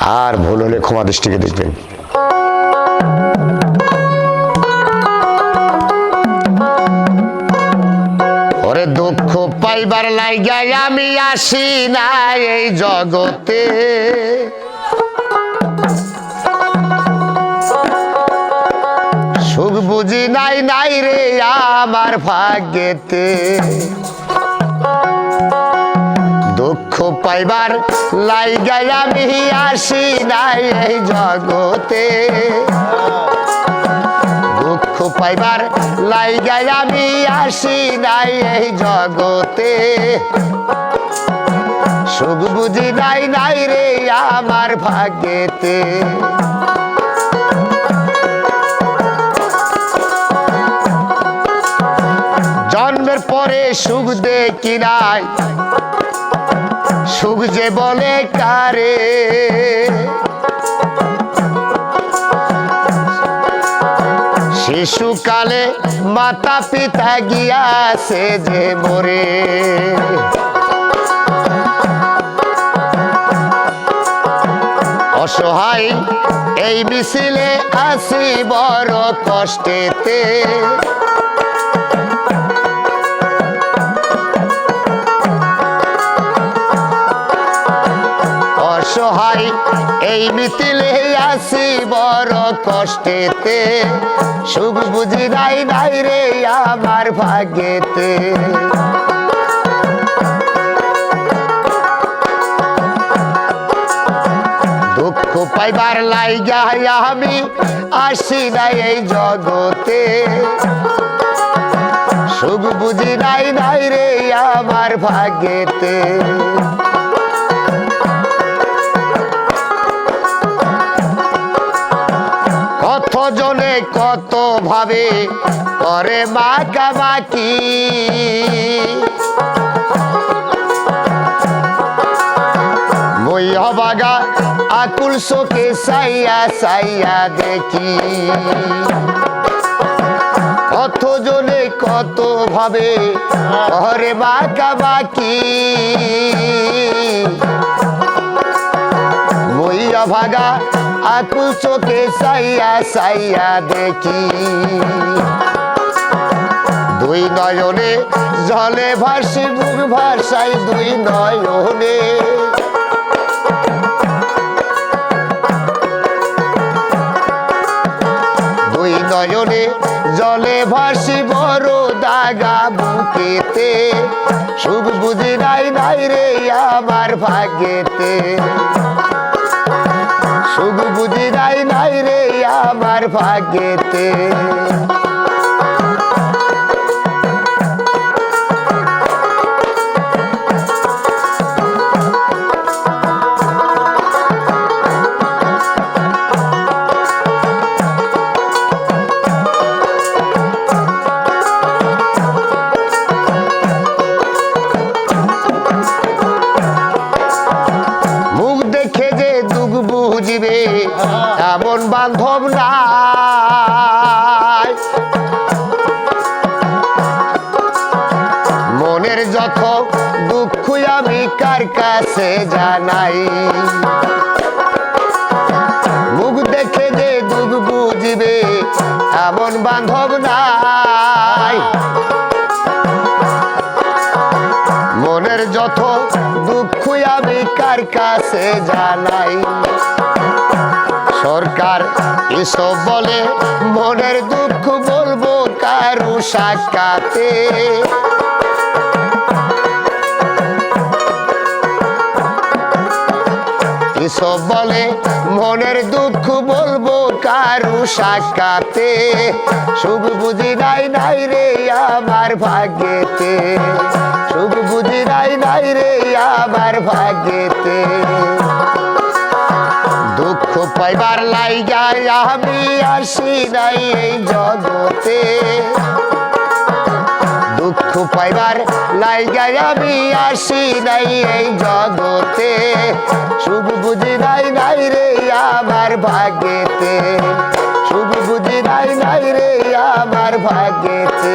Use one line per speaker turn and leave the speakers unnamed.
আর ভুল হলে ক্ষমা দৃষ্টিকে দেখবেন। দুঃখ পাইবার লাইগাই আমি আসি না এই জগতে। সুখ বুঝি নাই নাই রে আমার ভাগ্যেতে। দুঃখ পাইবার লাইগাই আমি আসি নাই এই জগতে। দুঃখ পাইবার লাইগাই আমি আসি নাই এই জগতে। সুখ বুঝি নাই নাই রে আমার ভাগ্যেতে। জন্মের পরে সুখ দেখি নাই সুখ যে বলে কারে। শিশুকালে মাতা পিতা গিয়াছে যে মরে। অসহায় এই মিছিলে আসি বড় কষ্টেতে। এই মিতিলে আসি বড় কষ্টেতে। সুখ বুঝি নাই নাই রে আমার ভাগ্যেতে। দুঃখ পাইবার লাইগা আমি আসি নাই এই জগতে। সুখ বুঝি নাই নাই রে আমার ভাগ্যেতে। কত ভাবে করে মাকামাকি মই হবাগা আকুল শোকে সাইয়া সাইয়া দেখি। কত জনে কত ভাবে করে মাকামাকি মইয়া ভাগা আকুল চোখে সাইয়া সাইয়া দেখি। দুই নয়নে জলে ভাসি মুখ ভাসাই দুই নয়নে। দুই নয়নে জলে ভাসি, বড় দাগা বুকেতে। সুখ বুঝি নাই নাই রে আমার ভাগ্যেতে। আমার এমন বান্ধব নাই। মনের যত দুঃখ আমি কার কাছে জানাই। মুখ দেখে যে দুঃখ বুঝিবে, এমন বান্ধব নাই। মনের যত দুঃখ আমি কার কাছে জানাই। সরকার এসব বলে, মনের দুঃখ বলব কারু সাক্ষাতে। এসব বলে, মনের দুঃখ বলব কারু সাক্ষাতে। সুখ বুঝি নাই নাই রে আমার ভাগ্যেতে। সুখ বুঝি নাই নাই রে আমার ভাগ্যেতে। পাইবার লাইগা আমি আসি নাই এই জগতে। দুঃখ পাইবার লাইগাই আমি আসি নাই এই জগতে। সুখ বুঝি নাই নাই রে আমার ভাগ্যেতে। সুখ বুঝি নাই নাই রে আমার ভাগ্যেতে।